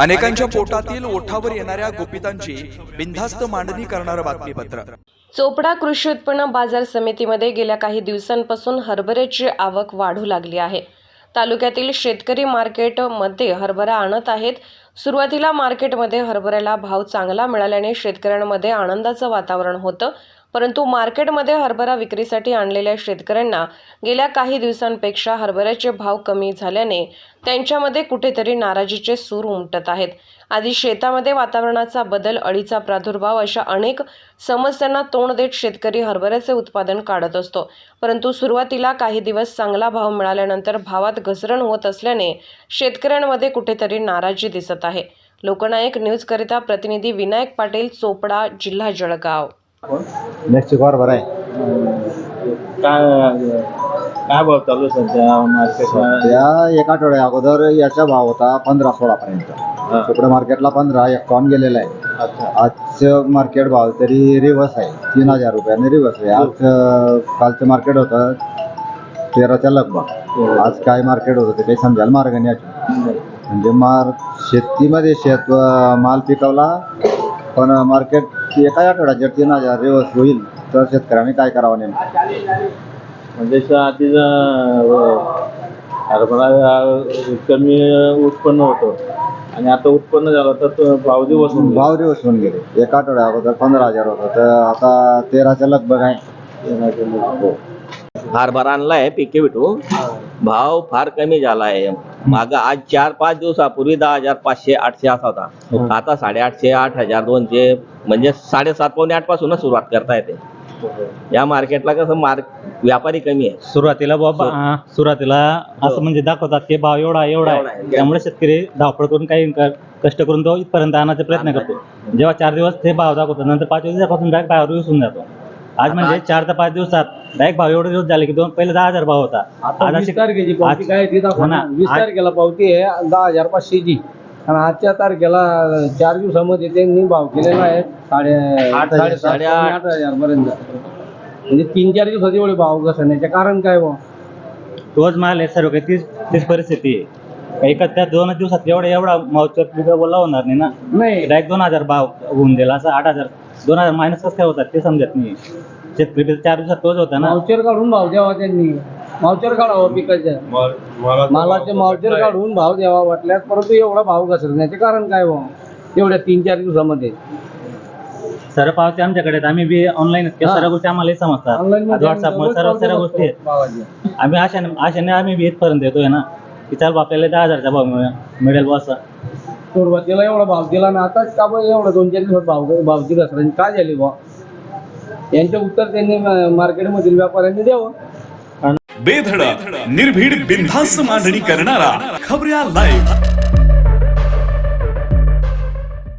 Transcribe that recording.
अनेकांच्या पोटातील ओठावर येणाऱ्या गोपितांची बिनधास्त मांडणी करणारं बातमीपत्र. चोपडा कृषी उत्पन्न बाजार समितीमध्ये गेल्या काही दिवसांपासून हरभऱ्याची आवक वाढू लागली आहे. तालुक्यातील शेतकरी मार्केटमध्ये हरभरा आणत आहेत. सुरुवातीला मार्केटमध्ये हरभऱ्याला भाव चांगला मिळाल्याने शेतकऱ्यांमध्ये आनंदाचं वातावरण होतं. परंतु मार्केटमध्ये हरभरा विक्रीसाठी आणलेल्या शेतकऱ्यांना गेल्या काही दिवसांपेक्षा हरभऱ्याचे भाव कमी झाल्याने त्यांच्यामध्ये कुठेतरी नाराजीचे सूर उमटत आहेत. आधी शेतामध्ये वातावरणाचा बदल अळीचा प्रादुर्भाव अशा अनेक समस्यांना तोंड देत शेतकरी हरभऱ्याचे उत्पादन काढत असतो. परंतु सुरुवातीला काही दिवस चांगला भाव मिळाल्यानंतर भावात घसरण होत असल्याने शेतकऱ्यांमध्ये कुठेतरी नाराजी दिसत आहे. लोकनायक न्यूजकरिता प्रतिनिधी विनायक पाटील चोपडा जिल्हा जळगाव. नेक्स्ट वर आहे. काय काय भाव चालू आहे सध्या? मार्केटला त्या एक आठवड्या अगोदर याचा भाव होता पंधरा सोळा पर्यंत. तुकडे मार्केटला पंधरा एक टॉन गेलेला आहे. अच्छा. आजचं मार्केट भाव तरी रिवर्स आहे. तीन हजार रुपयाने रिवर्स आहे. आज अं, कालचं मार्केट होतं तेराच्या लगभग. आज काय मार्केट होतं ते काही समजायला मार्ग नाही. म्हणजे मार शेतीमध्ये शेत अं, माल पिकवला पण मार्केट एका आठवड्यात जर तीन हजार रिवर्स होईल तर शेतकऱ्यांनी काय करावं नेमकं? म्हणजे आधीचा हरभरा कमी उत्पन्न होतं. आणि आता उत्पन्न झालं तर तो भाव दिवस होऊन भाव दिवस होऊन गेले. एक आठवड्या अगोदर पंधरा हजार होतं. तर आता तेराच्या लगभग आहे. हो. हरभरा आणलाय पिके विटू. भाव फार कमी झाला आहे माग आज चार पाच दिवसापूर्वी दहा हजार पाचशे आठशे असा होता. आता साडेआठशे आठ हजार दोनशे म्हणजे साडेसात पावणे आठ पासूनच सुरुवात करता येते. या मार्केटला कसं मार्क व्यापारी कमी आहे. सुरुवातीला बाबा सुरुवातीला असं म्हणजे दाखवतात की भाव एवढा एवढा आहे. त्यामुळे शेतकरी धावपळ करून काही कष्ट करून तो इथपर्यंत आणण्याचा प्रयत्न करतो. जेव्हा चार दिवस ते भाव दाखवतात नंतर पाच दिवसापासून डायरेक्ट भावावर विसून जातो. आज म्हणजे चार ते पाच दिवसात. डायरेक्ट भाव एवढे दिवस झाले की दोन पहिले दहा हजार भाव होता. आता वीस तारखेची पावती आज- काय ती दाखवा हो ना. वीस आज- तारखेला पावती आहे दहा हजार पाचशेची. आणि आजच्या तारखेला चार दिवसामध्ये त्यांनी भाव केलेला आहे साडे आठ हजार, साडेसात साडेआठ. पावणे आठ. हजार पर्यंत म्हणजे तीन चार दिवसात एवढे भाव घसरण्याचे कारण काय बा तोच माल आहे सर्व काही. तीच तीच परिस्थिती आहे. एका त्या दोन दिवसात एवढा एवढा मावचर बोला होणार नाही ना. नाही. डायरेक्ट दोन हजार भाव होऊन दिला असं आठ हजार दोन हजार मायनस कसं काय होतात ते समजत नाही शेतकरी चार दिवसात तोच होता ना. मावचर काढून भाव द्यावा त्यांनी. मावचर काढावं पिकाच्या मालाचे मावचर काढून भाव द्यावा वाटल्यास परंतु एवढा भाव घसरण्याचे कारण काय बा एवढ्या तीन चार दिवसामध्ये. सर्व पावते आमच्याकडे आहेत. आम्ही बी ऑनलाईन हा. सर्व गोष्टी आम्हाला समजतात. आज व्हॉट्सअपमुळे सर्व सर्व गोष्टी आहेत. आम्ही आशाने आशाने आम्ही बी इथपर्यंत येतोय ना. की चाल बा आपल्याला दहा हजारचा भाव मिळेल मिळेल असं. सुरुवातीला एवढा भाव दिला ना आता का बरं एवढा दोन चार दिवसात भाव भावची घसरणी काय झाले बा यांचे उत्तर त्यांनी मार्केटमधील व्यापाऱ्यांनी द्यावं. बेधडक निर्भीड बिनधास्त मांडणी करणारा खबऱ्या लाईव्ह